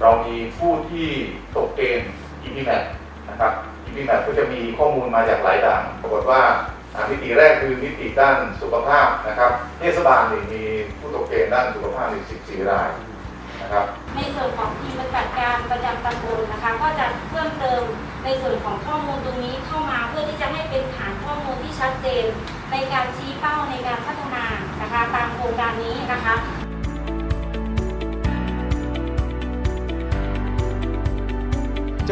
เรามีผู้ที่ตกเกณฑ์ EPMAT นะครับ EPMAT ก็จะมีข้อมูลมาจากหลายด่านปรากฏว่ามิติแรกคือมิติด้านสุขภาพนะครับเทศบาลนี่มีผู้ตกเกณฑ์ด้านสุขภาพอีก14 รายนะครับในส่วนของทีมปฏิบัติการประจำตำบลนะคะ ก็จะเพิ่มเติมในส่วนของข้อมูลตรงนี้เข้ามาเพื่อที่จะให้เป็นฐานข้อมูลที่ชัดเจน ในการชี้เป้าในการพัฒนานะคะตามโครงการนี้นะคะ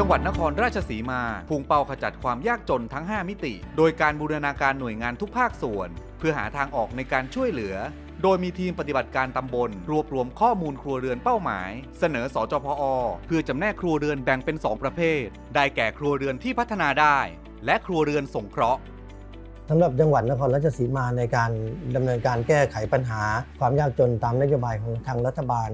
จังหวัดนครราชสีมาพุ่งเป้าขจัดความยากจนทั้ง 5 มิติ โดยการบูรณาการหน่วยงานทุกภาคส่วน เพื่อหาทางออกในการช่วยเหลือ โดยมีทีมปฏิบัติการตำบล รวบรวมข้อมูลครัวเรือนเป้าหมาย เสนอสจพอ เพื่อจำแนกครัวเรือนแบ่งเป็น 2 ประเภท ได้แก่ครัวเรือนที่พัฒนาได้ และครัวเรือนสงเคราะห์สำหรับจังหวัดนครราชสีมาในการดำเนินการแก้ไขปัญหา ความยากจนตามนโยบายของทางรัฐบาล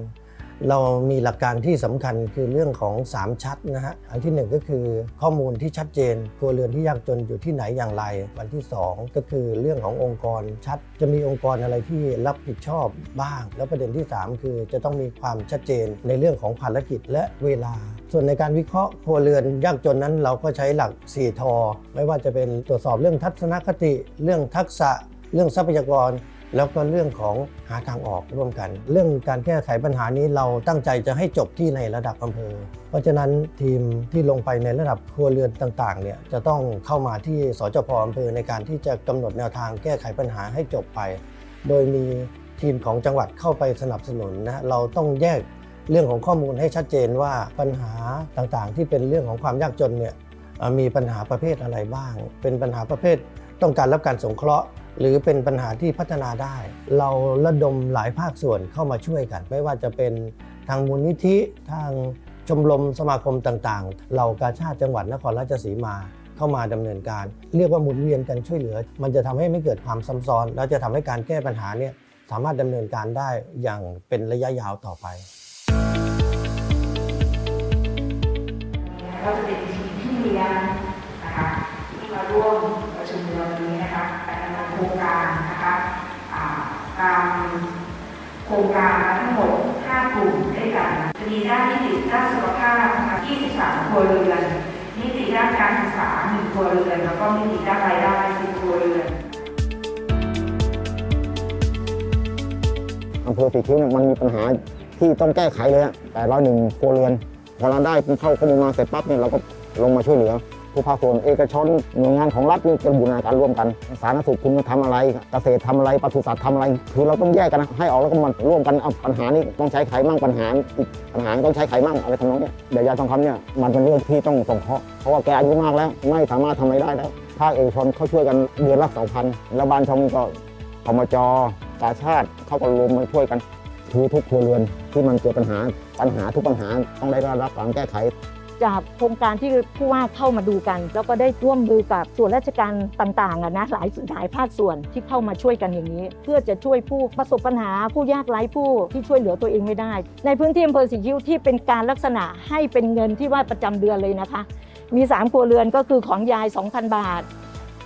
เรามีหลักการที่สำคัญคือเรื่องของ 3 ชัดนะฮะ อันที่ 1 ก็คือข้อมูลที่ชัดเจนครัวเรือนที่ยากจนอยู่ที่ไหนอย่างไร วันที่ 2 ก็คือเรื่องขององค์กรชัด จะมีองค์กรอะไรที่รับผิดชอบบ้าง แล้วประเด็นที่ 3 คือจะต้องมีความชัดเจนในเรื่องของภารกิจและเวลา ส่วนในการวิเคราะห์ครัวเรือนยากจนนั้นเราก็ใช้หลัก 4 ทอ ไม่ว่าจะเป็นตรวจสอบเรื่องทัศนคติ เรื่องทักษะ เรื่องทรัพยากร แล้วก็เรื่องของหาทางออกร่วมกัน เรื่องการแก้ไขปัญหานี้เราตั้งใจจะให้จบที่ในระดับอำเภอ เพราะฉะนั้นทีมที่ลงไปในระดับครัวเรือนต่างๆเนี่ยจะต้องเข้ามาที่สจพอำเภอในการที่จะกำหนดแนวทางแก้ไขปัญหาให้จบไป โดยมีทีมของจังหวัดเข้าไปสนับสนุนนะเราต้องแยกเรื่องของข้อมูลให้ชัดเจนว่าปัญหาต่างๆ ที่เป็นเรื่องของความยากจนเนี่ยมีปัญหาประเภทอะไรบ้าง เป็นปัญหาประเภทต้องการรับการสงเคราะห์ หรือเป็นปัญหาที่พัฒนาได้ เราระดมหลายภาคส่วนเข้ามาช่วยกัน ไม่ว่าจะเป็นทางมูลนิธิทางชมรมสมาคมต่างๆ เหล่ากาชาติจังหวัดนครราชสีมาเข้ามาดำเนินการ เรียกว่าหมุนเวียนกันช่วยเหลือ มันจะทำให้ไม่เกิดความซ้ำซ้อน และจะทำให้การแก้ปัญหาเนี่ยสามารถดำเนินการได้อย่างเป็นระยะยาวต่อไป ครงการทั้งหมด 5 กลุ่มด้วยกันจะมีด้านนิติด้านสุขภาพ23ครัวเรือนนิติด้านการศึกษา1ครัวเรือนแล้วก็นิติด้านรายได้10ครัวเรือนอำเภอสีคิ้วเนี่ยมันมีปัญหาที่ต้องแก้ไขเลยแต่ร้อยหนึ่งครัวเรือนพอเราได้เข้าข้อมูลมาเสร็จปั๊บเนี่ยเราก็ลงมาช่วยเหลือ ผู้ภาคส่วนเอกชนหน่วยงานของรัฐนี่จะบูรณาการร่วมกันสาธารณสุขคุณทำอะไร เกษตรทำอะไรปศุสัตว์ทำอะไร คือเราต้องแยกกันนะให้ออกแล้วก็มาร่วมกันเอาปัญหานี้ต้องใช้ไขมั่งปัญหาอีกปัญหาต้องใช้ไขมั่งอะไรทำนองเนี้ยเดี๋ยวยาทองคำเนี่ยมันเป็นเรื่องที่ต้องส่งเคราะห์เพราะว่าแกอายุมากแล้ว ไม่สามารถทำอะไรได้แล้วภาคเอกชนเขาช่วยกันเดือนละสองพันแล้วบ้านช่องก็พมจกาชาติเขาก็รวมมาช่วยกันคือทุกครัวเรือนที่มันเกิดปัญหาปัญหาทุกปัญหาต้องได้รับการแก้ไข จากโครงการที่ผู้ว่าเข้ามาดูกัน แล้วก็ได้ร่วมมือกับส่วนราชการต่างๆนะหลายหลายภาคส่วนที่เข้ามาช่วยกันอย่างนี้ เพื่อจะช่วยผู้ประสบปัญหาผู้ยากไร้ผู้ที่ช่วยเหลือตัวเองไม่ได้ ในพื้นที่อำเภอสีคิ้วที่เป็นการลักษณะให้เป็นเงินที่ว่าประจำเดือนเลยนะคะ มี 3 ครัวเรือนก็คือของยาย 2,000 บาท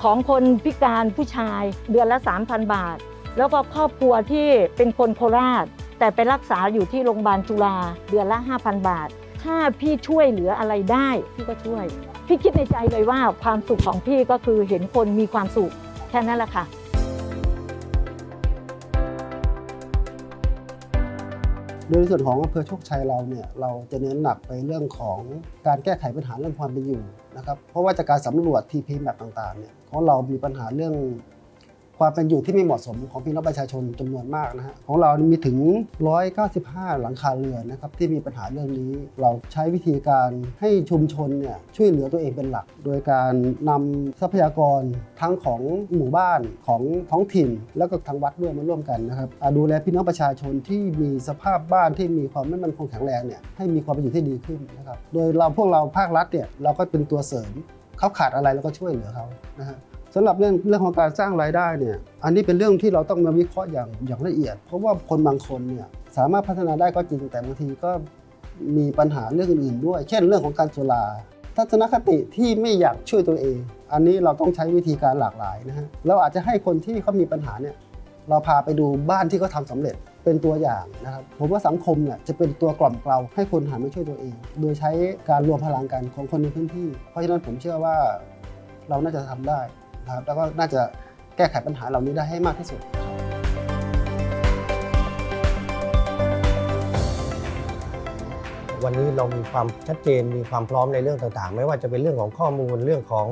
ของคนพิการผู้ชายเดือนละ 3,000 บาท แล้วก็ครอบครัวที่เป็นคนโคราช แต่ไปรักษาอยู่ที่โรงพยาบาลจุฬาเดือนละ 5,000 บาท ถ้าพี่ช่วยเหลืออะไรได้พี่ก็ช่วย พี่คิดในใจเลยว่าความสุขของพี่ก็คือเห็นคนมีความสุขแค่นั้นแหละค่ะโดยในส่วนของอำเภอโชคชัยเราเนี่ยเราจะเน้นหนักไปเรื่องของการแก้ไขปัญหาเรื่องความเป็นอยู่นะครับเพราะว่าจากการสำรวจ TP Map ต่างๆเนี่ยของเรามีปัญหาเรื่อง ความเป็นอยู่ที่ไม่เหมาะสมของพี่น้องประชาชนจำนวนมากนะฮะของเรามีถึง 195 หลังคาเรือนนะครับที่มีปัญหาเรื่องนี้ เราใช้วิธีการให้ชุมชนเนี่ยช่วยเหลือตัวเองเป็นหลัก โดยการนำทรัพยากรทั้งของหมู่บ้านของท้องถิ่น แล้วก็ทางวัดด้วยมาร่วมกันนะครับดูแลพี่น้องประชาชนที่มีสภาพบ้านที่มีความไม่มั่นคงแข็งแรงเนี่ยให้มีความเป็นอยู่ที่ดีขึ้นนะครับโดยเราพวกเราภาครัฐเนี่ยเราก็เป็นตัวเสริมเขาขาดอะไรเราก็ช่วยเหลือเขานะฮะ สำหรับเรื่องเรื่องของการสร้างรายได้เนี่ย อันนี้เป็นเรื่องที่เราต้องมาวิเคราะห์อย่างอย่างละเอียด เพราะว่าคนบางคนเนี่ยสามารถพัฒนาได้ก็จริง แต่บางทีก็มีปัญหาเรื่องอื่นด้วย เช่นเรื่องของการสุราทัศนคติที่ไม่อยากช่วยตัวเอง อันนี้เราต้องใช้วิธีการหลากหลายนะฮะ เราอาจจะให้คนที่เขามีปัญหาเนี่ยเราพาไปดูบ้านที่เขาทาสำเร็จเป็นตัวอย่างนะครับ ผมว่าสังคมเนี่ยจะเป็นตัวกล่อมเกลาให้คนหันมาช่วยตัวเอง โดยใช้การรวมพลังกันของคนในพื้นที่ เพราะฉะนั้นผมเชื่อว่าเราน่าจะทำได้ นะครับแล้วก็น่าจะแก้ไขปัญหาเหล่านี้ได้ให้มากที่สุด วันนี้เรามีความชัดเจนมีความพร้อมในเรื่องต่างๆ ไม่ว่าจะเป็นเรื่องของข้อมูลเรื่องของ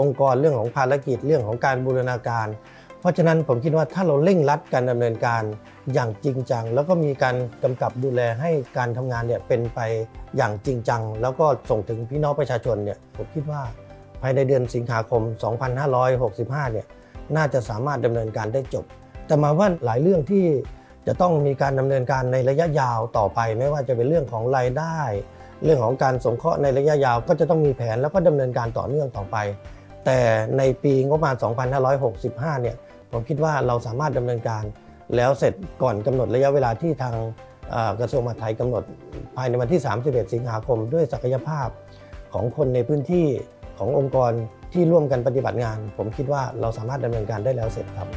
องค์กรเรื่องของภารกิจเรื่องของการบูรณาการ เพราะฉะนั้นผมคิดว่าถ้าเราเร่งรัดการดำเนินการอย่างจริงจัง แล้วก็มีการกำกับดูแลให้การทำงานเนี่ยเป็นไปอย่างจริงจัง แล้วก็ส่งถึงพี่น้องประชาชนเนี่ยผมคิดว่า ภายในเดือนสิงหาคม 2565 เนี่ยน่าจะสามารถดำเนินการได้จบ แต่มาว่าหลายเรื่องที่จะต้องมีการดำเนินการในระยะยาวต่อไป ไม่ว่าจะเป็นเรื่องของรายได้ เรื่องของการสงเคราะห์ในระยะยาวก็จะต้องมีแผนแล้วก็ดำเนินการต่อเนื่องต่อไป แต่ในปีงบประมาณ 2565 เนี่ยผมคิดว่าเราสามารถดำเนินการแล้วเสร็จก่อนกำหนดระยะเวลาที่ทางกระทรวงมหาดไทยกำหนด ภายในวันที่ 31 สิงหาคมด้วยศักยภาพของคนในพื้นที่ ขององค์กรที่ร่วมกันปฏิบัติงาน ผมคิดว่าเราสามารถดำเนินการได้แล้วเสร็จครับ